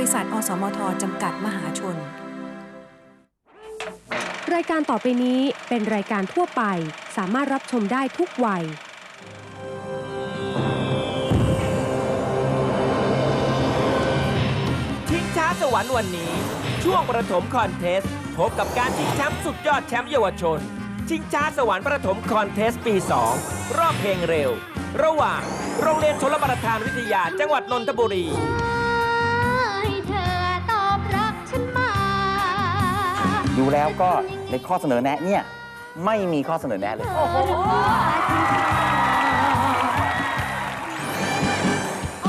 ริษัท อสมท จำกัดมหาชน รายการต่อไปนี้เป็นรายการทั่วไป สามารถรับชมได้ทุกวัย ชิงช้าสวรรค์วันนี้ ช่วงประถมคอนเทสต์พบกับการชิงแชมป์สุดยอดแชมป์เยาวชน ชิงช้าสวรรค์ประถมคอนเทสต์ปี 2 รอบเพลงเร็ว ระหว่างโรงเรียนชลประทานวิทยาจังหวัดนนทบุรี แล้วก็ในข้อเสนอแนะเนี่ยไม่มีข้อเสนอแนะเลย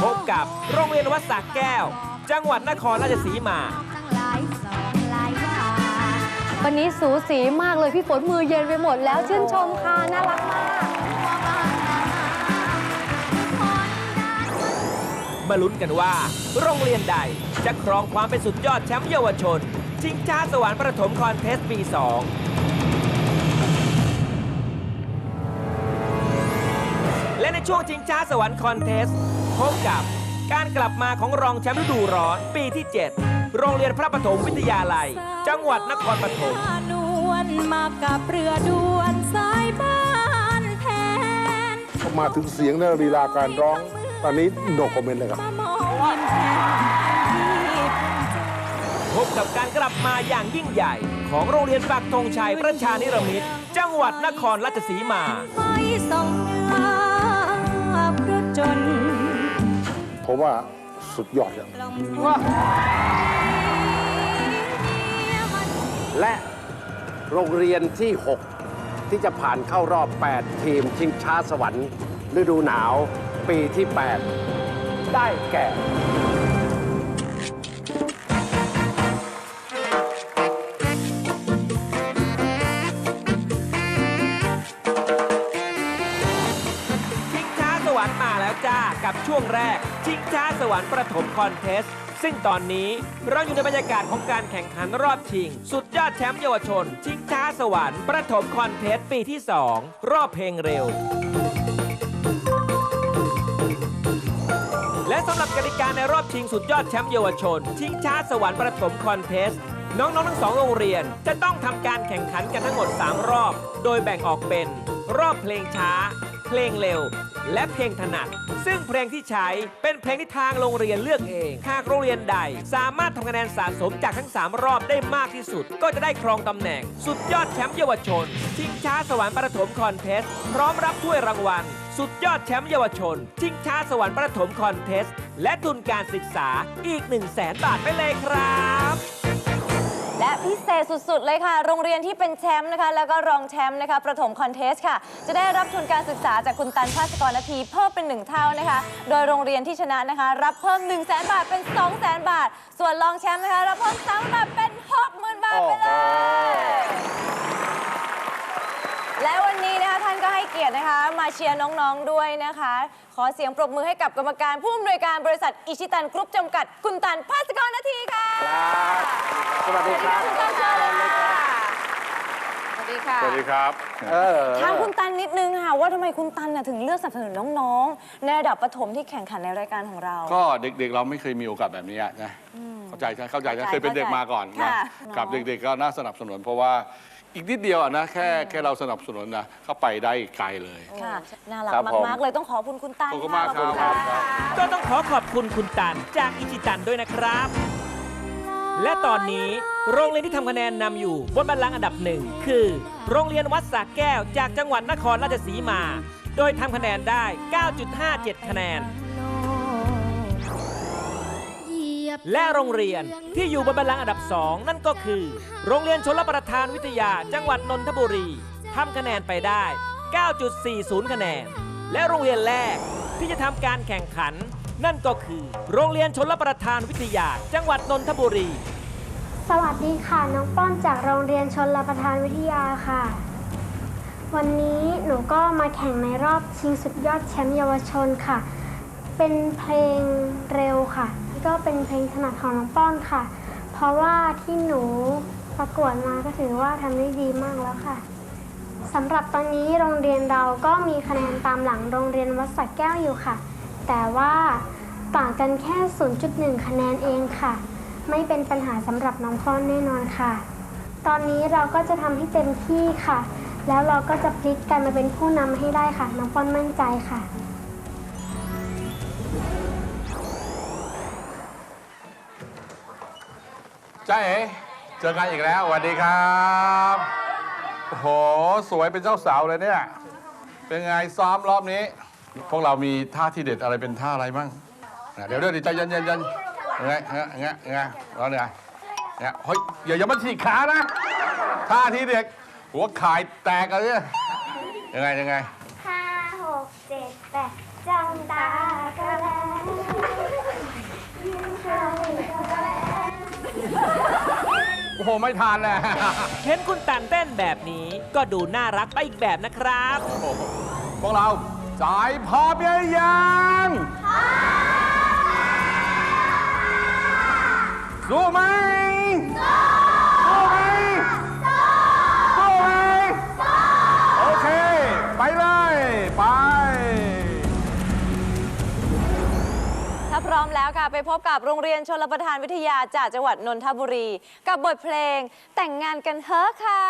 พบกับโรงเรียนวัดสระแก้ว จังหวัดนครราชสีมาตั้งหลายสองหลายทางวันนี้สูสีมากเลยพี่ฝนมือเย็นไปหมดแล้วชื่นชมค่ะน่ารักมาก มาลุ้นกันว่า โรงเรียนใดจะครองความเป็นสุดยอดแชมป์เยาวชน ชิงช้าสวรรค์ประถมคอนเทสต์ปี 2 และในช่วงชิงช้าสวรรค์คอนเทสต์พบกับการกลับมาของรองแชมป์ฤดูร้อนปีที่ 7 โรงเรียนพระปฐมวิทยาลัย จังหวัดนครปฐมนวลมากับเรือด่วนสายบ้านแทนมาถึงเสียงและลีลาการร้อง ตอนนี้โนคอมเมนต์เลยครับ พบกับการกลับมาอย่างยิ่งใหญ่ ของโรงเรียนปักธงชัยประชานิรมิตรจังหวัดนครราชสีมา ไฟส่องลาพระจนผมว่าสุดยอดครับและโรงเรียนที่ 6 ที่จะผ่านเข้ารอบ 8 ทีมชิงช้าสวรรค์ฤดูหนาว ปีที่ 8 ได้แก่ แรก ชิงช้าสวรรค์ประถมคอนเทสต์ซึ่งตอนนี้เราอยู่ในบรรยากาศของการแข่งขันรอบชิง สุดยอดแชมป์เยาวชน ชิงช้าสวรรค์ประถมคอนเทสต์ปีที่ 2 รอบเพลงเร็ว และสำหรับกติกาในรอบชิงสุดยอดแชมป์เยาวชน ชิงช้าสวรรค์ประถมคอนเทสต์น้องๆทั้งสองโรงเรียนจะต้องทำการแข่งขันกันทั้งหมด 3 รอบ โดยแบ่งออกเป็น รอบเพลงช้า เพลงเร็ว และเพลงถนัด ซึ่งเพลงที่ใช้เป็นเพลงที่ทางโรงเรียนเลือกเองหากโรงเรียนใด สามารถทำคะแนนสะสมจากทั้ง 3 รอบได้มากที่สุด ก็จะได้ครองตำแหน่ง สุดยอดแชมป์เยาวชน ชิงช้าสวรรค์ประถมคอนเทสต์พร้อมรับถ้วยรางวัล สุดยอดแชมป์เยาวชน ชิงช้าสวรรค์ประถมคอนเทสต์และทุนการศึกษาอีก 1 0 0 0 0แสนบาทไปเลยครับ และพิเศษสุด ๆ เลยค่ะ โรงเรียนที่เป็นแชมป์นะคะ แล้วก็รองแชมป์นะคะประถมคอนเทสต์ค่ะ จะได้รับทุนการศึกษาจากคุณตันภาสกรนาทีเพิ่มเป็น 1 เท่านะคะ โดยโรงเรียนที่ชนะนะคะ รับเพิ่ม 1 0 0 0 0แบาทเป็น 2 0 0 0 0 0 บาท ส่วนรองแชมป์นะคะรับเพิ่ม3 0 0 0 0บาทเป็น 60,000 บาทไปเลย และวันนี้นะคะท่านก็ให้เกียรตินะคะ มาเชียร์น้องๆด้วยนะคะ ขอเสียงปรบมือให้กับกรรมการผู้อำนวยการบริษัทอิชิตันกรุ๊ปจำกัด คุณตันภาสกรนาทีค่ะสวัสดีครับ คุณตันเชิญเลยค่ะสวัส ดีค่ะสวัสดีครับเออถามคุณตันนิดนึงค่ะ ว่าทำไมคุณตันน่ะถึงเลือกสนับสนุนน้องๆ ในระดับประถมที่แข่งขันในรายการของเรา ก็เด็กๆ เราไม่เคยมีโอกาสแบบนี้อะนะเข้าใจใช่เข้าใจนะเข้าใจเคยเป็นเด็กมาก่อนนะค่ะ กับเด็กๆก็น่าสนับสนุนเพราะว่าอีกนิดเดียวอะนะแค่แค่เราสนับสนุนนะเข้าไปได้ไกลเลย ค่ะ น่ารักครับผมมากๆ เลยต้องขอบคุณคุณตันขอบคุณมากขอบครับค่ะก็ต้องขอขอบคุณคุณตันจากอิจิตันด้วยนะครับ และตอนนี้ โรงเรียนที่ทำคะแนนนำอยู่บนบัลลังก์อันดับหนึ่งคือ โรงเรียนวัดสระแก้วจากจังหวัดนครราชสีมา โดยทำคะแนนได้ 9.57 คะแนน และโรงเรียนที่อยู่บนบัลลังก์อันดับ2นั่นก็คือ โรงเรียนชลประทานวิทยาจังหวัดนนทบุรีทำคะแนนไปได้ 9.40 คะแนน และโรงเรียนแรกที่จะทำการแข่งขัน นั่นก็คือ โรงเรียนชลประทานวิทยาจังหวัดนนทบุรี สวัสดีค่ะ น้องป้อนจากโรงเรียนชนรประทานวิทยาค่ะ วันนี้หนูก็มาแข่งในรอบชิงสุดยอดแชมป์เยาวชนค่ะ เป็นเพลงเร็วค่ะ ก็เป็นเพลงถนัดของน้องป้อนค่ะ เพราะว่าที่หนูประกวดมาก็ถือว่าทำได้ดีมากแล้วค่ะสำหรับตอนนี้โรงเรียนเราก็มีคะแนนตามหลังโรงเรียนวัดสักแก้วอยู่ค่ะ แต่ว่าต่างกันแค่ 0.1 คะแนนเองค่ะ ไม่เป็นปัญหาสำหรับน้องป้อนแน่นอนค่ะ ตอนนี้เราก็จะทำให้เต็มที่ค่ะ แล้วเราก็จะพลิกกันมาเป็นผู้นำให้ได้ค่ะ น้องป้อนมั่นใจค่ะ จ้าเอ๋เจอกันอีกแล้วสวัสดีครับโอ้โหสวยเป็นเจ้าสาวเลยเนี่ย เป็นไงซ้อมรอบนี้ พวกเรามีท่าที่เด็ดอะไรเป็นท่าอะไรบ้างอะเดี๋ยวเดี๋ยวใจเย็นเย็น เย็นยังไงยังไงยังไงยังไงร้อนยังไงเนี่ยเฮ้ยอย่าอย่ามาฉีกขานะท่าที่เด็กหัวข่ายแตกอะไรเนี่ยยังไงยังไงห้าหกเจ็ดแปดจ้องตาก็แล้วยิ้มให้ก็แล้วโอ้โหไม่ทานแน่เห็นคุณตันเต้นแบบนี้ก็ดูน่ารักไปอีกแบบนะครับ พวกเราจ่ายพร้อมหรือยัง สู้ไหมสู้ไหมสู้ไหมโอเค ไปเลย ไป ถ้าพร้อมแล้วค่ะ ไปพบกับโรงเรียนชลประทานวิทยาจากจังหวัดนนทบุรี กับบทเพลงแต่งงานกันเฮ้อะค่ะ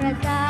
ประจา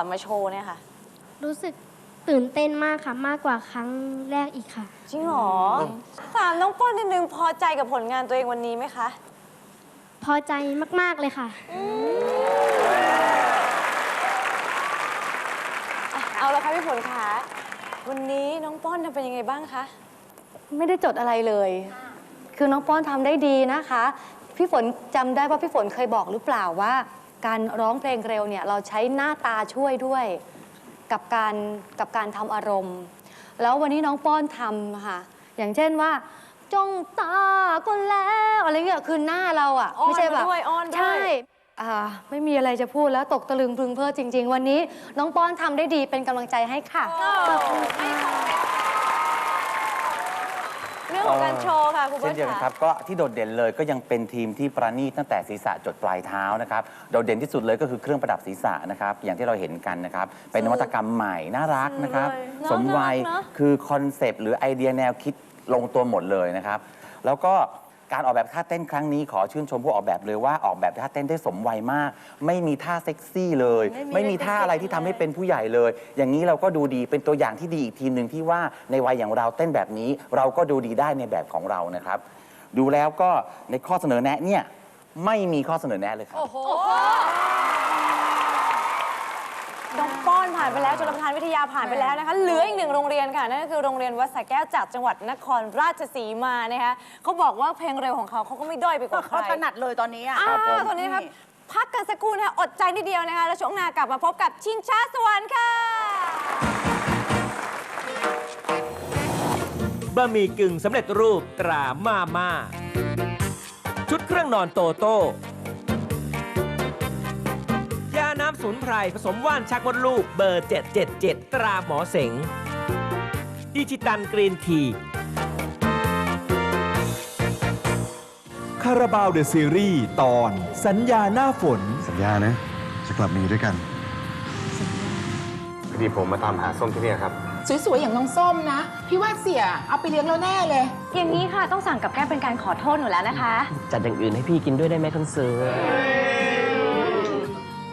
อนมาโชว์เนี่ยค่ะ รู้สึกตื่นเต้นมากค่ะ มากกว่าครั้งแรกอีกค่ะ จริงเหรอถามน้องป้อนนิดนึงพอใจกับผลงานตัวเองวันนี้ไหมคะพอใจมาก ๆ เลยค่ะอะเอาละค่ะพี่ฝนคะวันนี้น้องป้อนทำเป็นยังไงบ้างคะ ไม่ได้จดอะไรเลย คือน้องป้อนทำได้ดีนะคะ พี่ฝนจำได้ว่าพี่ฝนเคยบอกหรือเปล่าว่า การร้องเพลงเร็วเนี่ยเราใช้หน้าตาช่วยด้วย กับการกับการทำอารมณ์ แล้ววันนี้น้องป้อนทำค่ะอย่างเช่นว่าจ้องตาก็แล้วอะไรเงี้ยคือหน้าเราอะอ้อนไม่ใช่แบบด้วยอ้อนด้วยใช่อ่าไม่มีอะไรจะพูดแล้วตกตะลึงพึงเพอจริง ๆ วันนี้น้องป้อนทำได้ดีเป็นกำลังใจให้ค่ะ เรื่องของการโชว์ค่ะคุณเบิเช่ร์นตเดียวกันคค่ะรับก็ที่โดดเด่นเลยก็ยังเป็นทีมที่ประณีตตั้งแต่ศีรษะจดปลายเท้านะครับโดดเด่นที่สุดเลยก็คือเครื่องประดับศีรษะนะครับอย่างที่เราเห็นกันนะครับเป็นนวัตกรรมใหม่น่ารักนะครับเนอะสมวัยน่ารักเนอะ คือคอนเซปต์หรือไอเดียแนวคิดลงตัวหมดเลยนะครับแล้วก็ การออกแบบท่าเต้นครั้งนี้ขอชื่นชมผู้ออกแบบเลยว่าออกแบบท่าเต้นได้สมวัยมาก ไม่มีท่าเซ็กซี่เลยไม่มีท่าอะไรที่ทำให้เป็นผู้ใหญ่เลย อย่างนี้เราก็ดูดีเป็นตัวอย่างที่ดีอีกทีหนึ่งที่ว่าในวัยอย่างเราเต้นแบบนี้ เราก็ดูดีได้ในแบบของเรานะครับ ดูแล้วก็ในข้อเสนอแนะเนี่ยไม่มีข้อเสนอแนะเลยครับ น้องป้อนผ่านไปแล้วจุลประทานวิทยาผ่านไปแล้วนะคะเหลืออีกหนึ่งโรงเรียนค่ะนั่นก็คือโรงเรียนวัดสระแก้วจากจังหวัดนครราชสีมานะคะเขาบอกว่าเพลงเร็วของเขาเขาก็ไม่ด้อยไปกว่าใครเขาถนัดเลยตอนนี้อะอ่าครับผมตอนนี้นะครับพักกันสักครู่นะคะอดใจนิดเดียวนะคะแล้วช่วงหน้ากลับมาพบกับชิงช้าสวรรค์ค่ะบะหมี่กึ่งสำเร็จรูปตรามาม่าชุดเครื่องนอนโตโต้ สมุนไพร ผสมว่านชักมดลูกเบอร์ 777 ตราหมอเสงดิจิตันกรีนทีคาราบาวเดอะซีรีส์ตอนสัญญาหน้าฝน สัญญานะ จะกลับมาอยู่ด้วยกัน พอดีผมมาตามหาส้มที่นี่ครับ สวยๆ อย่างน้องส้มนะ พี่ว่าเสียเอาไปเลี้ยงแล้วแน่เลย อย่างนี้ค่ะต้องสั่งกับแก้มเป็นการขอโทษหนูแล้วนะคะ จัดอย่างอื่นให้พี่กินด้วยได้ไหมคุณซื้อ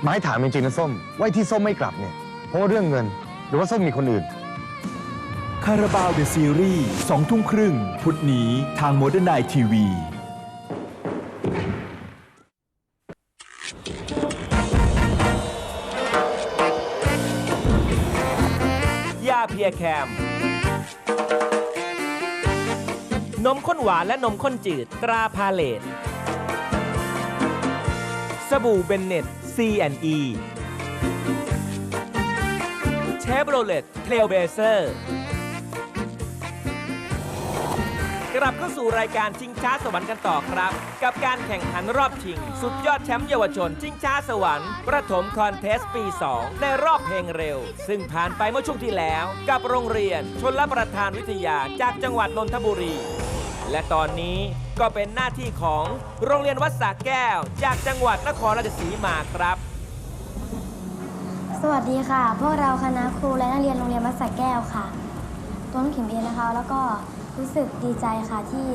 ไม้ถามจริงๆนะส้มว่าไอ้ที่ส้มไม่กลับเนี่ยเพราะว่าเรื่องเงิน หรือว่าส้มมีคนอื่น คาราบาวเดอะซีรีส์สองทุ่มครึ่ง พุธนี้ทางโมเดิร์นไนทีวียาเพียแคม นมข้นหวานและนมข้นจืดตราพาเลตสบู่เบนเน็ต C&E เชฟโรเลตเทลเบเซอร์กลับเข้าสู่รายการชิงช้าสวรรค์กันต่อครับ กับการแข่งขันรอบชิง สุดยอดแชมป์เยาวชนชิงช้าสวรรค์ประถมคอนเทสต์ปี 2 ในรอบเพลงเร็ว ซึ่งผ่านไปเมื่อช่วงที่แล้ว กับโรงเรียนชนรับประทานวิทยาจากจังหวัดนนทบุรี และตอนนี้ก็เป็นหน้าที่ของโรงเรียนวัดสระแก้ว จากจังหวัดนครราชสีมาครับ สวัสดีค่ะ พวกเราคณะครูและนักเรียนโรงเรียนวัดสระแก้วค่ะต้นขิมเองนะคะ แล้วก็รู้สึกดีใจค่ะที่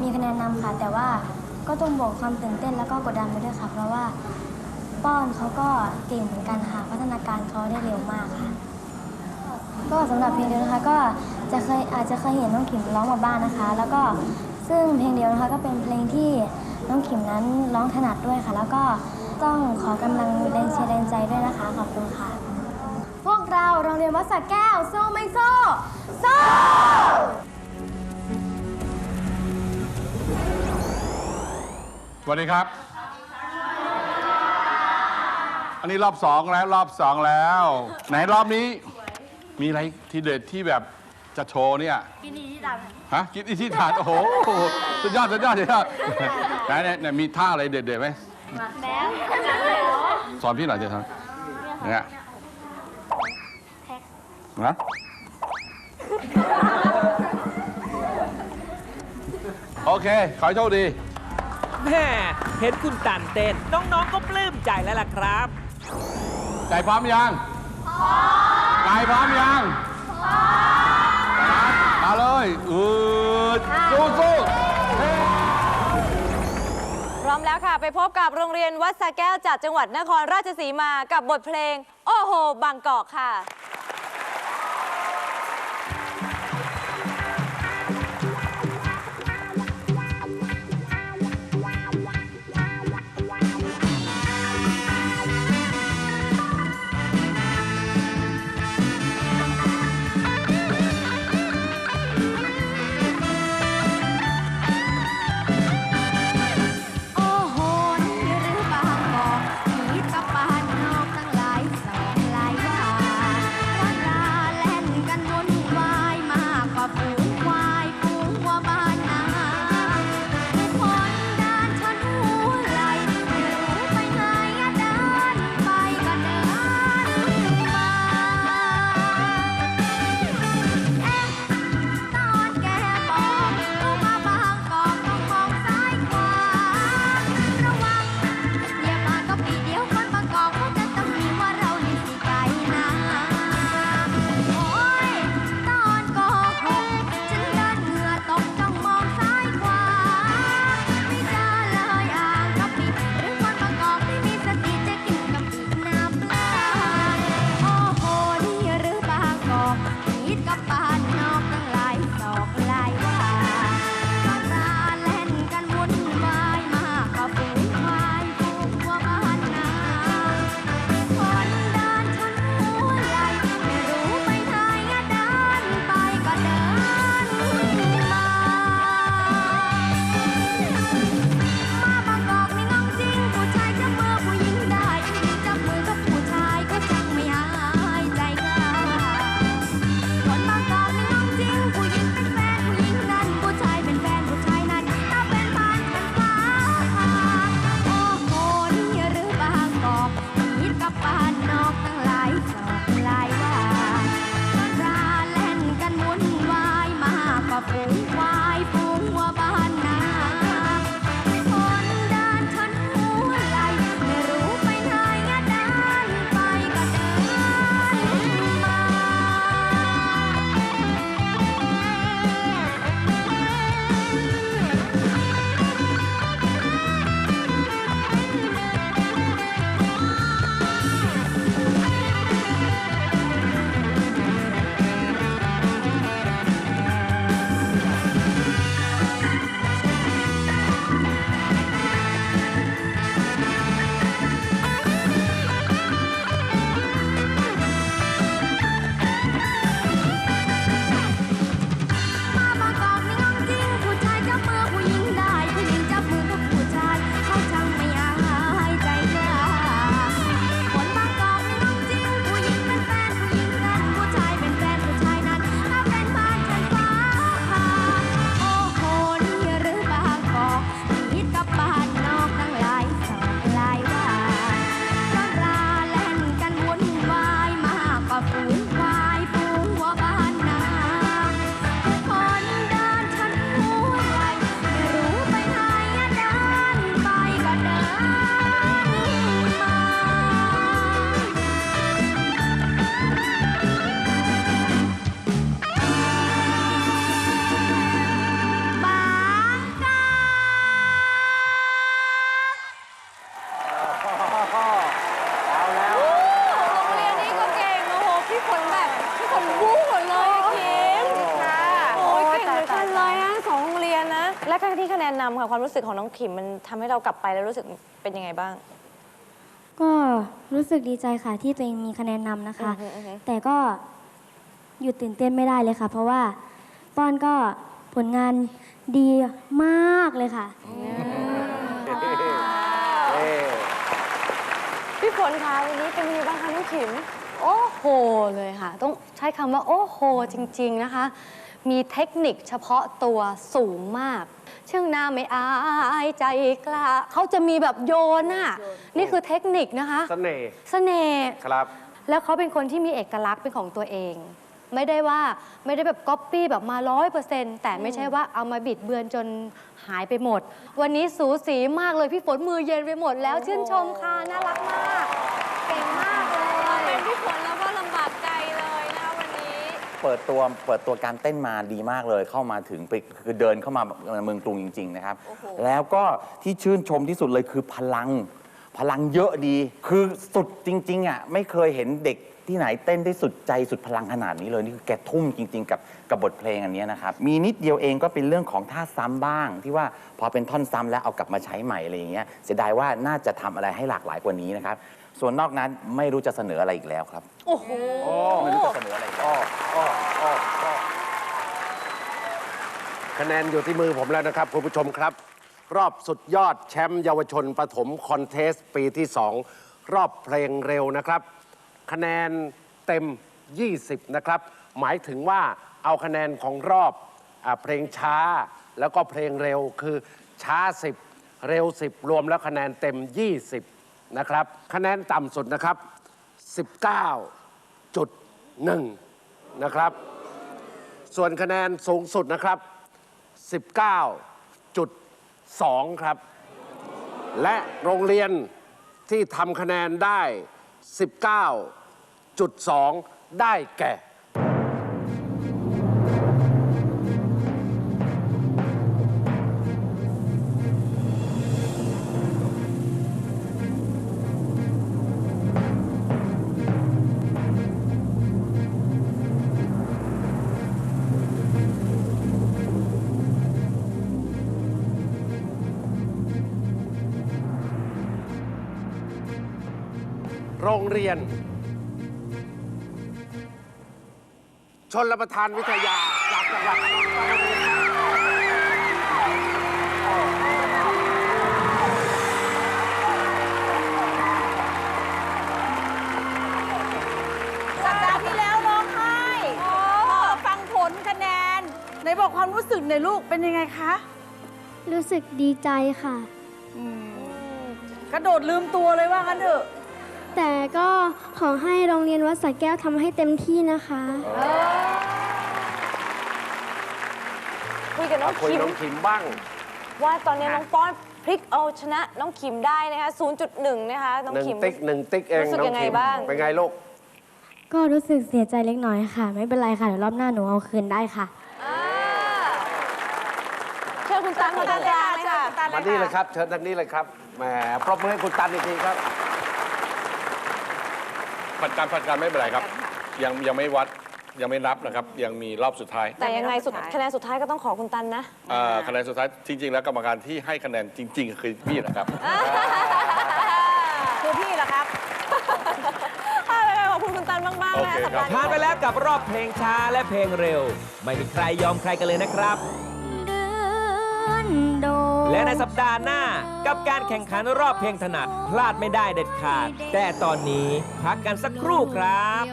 มีคะแนนนำค่ะ แต่ว่าก็ต้องบอกความตื่นเต้นแล้วก็กดดันไปด้วยค่ะ เพราะว่าป้อนเขาก็เก่งเหมือนกันค่ะ พัฒนาการเขาได้เร็วมากค่ะ ก็สำหรับเพลงเดียวนะคะก็จะเคยอาจจะเคยเห็นน้องขิมร้องมาบ้างนะคะ แล้วก็ซึ่งเพลงเดียวนะคะก็เป็นเพลงที่น้องขิมนั้นร้องถนัดด้วยค่ะ แล้วก็ต้องขอกำลังแรงเชียร์แรงใจด้วยนะคะขอบคุณค่ะ พวกเราโรงเรียนวัดสระแก้วสู้ไม่สู้สู้สวัสดีครับ อันนี้รอบสองแล้วรอบสองแล้ว ไหนรอบนี้ มีอะไรที่เด็ดที่แบบจะโชว์เนี่ย กินดีที่ดังฮะกินอิที่ฐาน โอ้โหสุดยอดสุดยอดสุดยอดไหนไหนไหนมีท่าอะไรเด็ดๆไหมแล้วสอนพี่หน่อยเดี๋ยวทำเนี่ยนะโอเค ขอให้โชคดี แม่เห็นคุณตันเต้น น้อง ๆ ก็ปลื้มใจแล้วล่ะครับไก่พร้อมยัง พ กายพร้อมยังพร้อมมาเลยอืดสู้สู้พร้อมแล้วค่ะ ไปพบกับโรงเรียนวัดสะแก้วจากจังหวัดนครราชสีมากับบทเพลง โอ้โห บางกอกค่ะ ค่ความรู้สึกของน้องขิมมันทำให้เรากลับไปแล้วรู้สึกเป็นยังไงบ้าง ก็รู้สึกดีใจค่ะที่ตัวเองมีคะแนนนำนะคะแต่ก็หยุดตื่นเต้นไม่ได้เลยค่ะ เพราะว่าป้อนก็ผลงานดีมากเลยค่ะพี่ฝนคะวันนี้เป็นยังไงบ้างคะน้องขิม โอ้โหเลยค่ะ ต้องใช้คำว่าโอ้โหจริง ๆ นะคะ มีเทคนิคเฉพาะตัวสูงมาก ช่างหน้าไม่อายใจกล้าเขาจะมีแบบโยนอะ นี่คือเทคนิคนะคะเสน่ห์เสน่ห์ครับ แล้วเขาเป็นคนที่มีเอกลักษณ์เป็นของตัวเอง ไม่ได้ว่าไม่ได้แบบก๊อปปี้แบบมาร้อยเปอร์เซ็นต์แต่ไม่ใช่ว่าเอามาบิดเบือนจนหายไปหมด วันนี้สูสีมากเลยพี่ฝนมือเย็นไปหมดแล้วชื่นชมค่ะน่ารักมาก ปิดตัวเปิดตัวการเต้นมาดีมากเลย เข้ามาถึงไปคือเดินเข้ามาเมืองกรุงจริง ๆ นะครับ แล้วก็ที่ชื่นชมที่สุดเลยคือพลัง พลังเยอะดี คือสุดจริง ๆ อะ ไม่เคยเห็นเด็กที่ไหนเต้นได้สุดใจสุดพลังขนาดนี้เลย นี่คือแกทุ่มจริง ๆ กับกับบทเพลงอันเนี้ยนะครับ มีนิดเดียวเองก็เป็นเรื่องของท่าซ้ำบ้าง ที่ว่าพอเป็นท่อนซ้ำแล้วเอากลับมาใช้ใหม่อะไรอย่างเงี้ยเสียดายว่าน่าจะทำอะไรให้หลากหลายกว่านี้นะครับ ส่วนนอกนั้นไม่รู้จะเสนออะไรอีกแล้วครับ โอ้โห ไม่รู้จะเสนออะไรอีกแล้ว คะแนนอยู่ที่มือผมแล้วนะครับ คุณผู้ชมครับ รอบสุดยอดแชมป์เยาวชนประถมคอนเทสต์ปีที่ 2 รอบเพลงเร็วนะครับ คะแนนเต็ม 20 นะครับ หมายถึงว่าเอาคะแนนของรอบอาเพลงช้า แล้วก็เพลงเร็วคือช้า 10 เร็ว 10 รวมแล้วคะแนนเต็ม 20 นะครับ คะแนนต่ำสุดนะครับ 19.1 นะครับ ส่วนคะแนนสูงสุดนะครับ 19.2 ครับ และโรงเรียนที่ทำคะแนนได้ 19.2 ได้แก่ เรียน ชนรประทานวิทยาจากจังหวัดสัปดาห์ที่แล้วร้องไห้พอฟังผลคะแนนไหนบอกความรู้สึกหน่อยลูกเป็นยังไงคะ รู้สึกดีใจค่ะ กระโดดลืมตัวเลยว่างั้นเถอะ แต่ก็ขอให้โรงเรียนวัดสระแก้วทำให้เต็มที่นะคะ คุยกับน้องคุยคิมน้องคิมบ้าง ว่าตอนนี้น้องป้อนพลิกเอาชนะน้องคิมได้นะคะ 0.1 นะคะ น้องหนึ่งคิม ติ๊กหนึ่งติ๊กเองรู้สึกน้องยังไงคิมบ้าง เป็นไงลูก ก็รู้สึกเสียใจเล็กน้อยค่ะ ไม่เป็นไรค่ะเดี๋ยวรอบหน้าหนูเอาคืนได้ค่ะเชิญคุณตันมาตรงกลางเลยค่ะ มานี่เลยครับ เชิญทางนี้เลยครับ แหม ปรบมือให้คุณตันอีกทีครับ ผัดการผัดการไม่เป็นไรครับ ยังยังไม่วัดยังไม่นับนะครับ ยังมีรอบสุดท้ายแต่ยังไงสุดคะแนนสุดท้ายก็ต้องขอคุณตันนะอ่าคะแนนสุดท้ายจริง ๆ แล้วกรรมการที่ให้คะแนนจริง ๆ คือพี่นะครับ คือพี่เหรอครับขอบคุณคุณตันมากๆนะคะสัปดาห์นี้ ผ่านไปแล้วกับรอบเพลงช้าและเพลงเร็ว ไม่มีใครยอมใครกันเลยนะครับ และในสัปดาห์หน้ากับการแข่งขันรอบเพลงถนัด พลาดไม่ได้เด็ดขาด แต่ตอนนี้พักกันสักครู่ครับ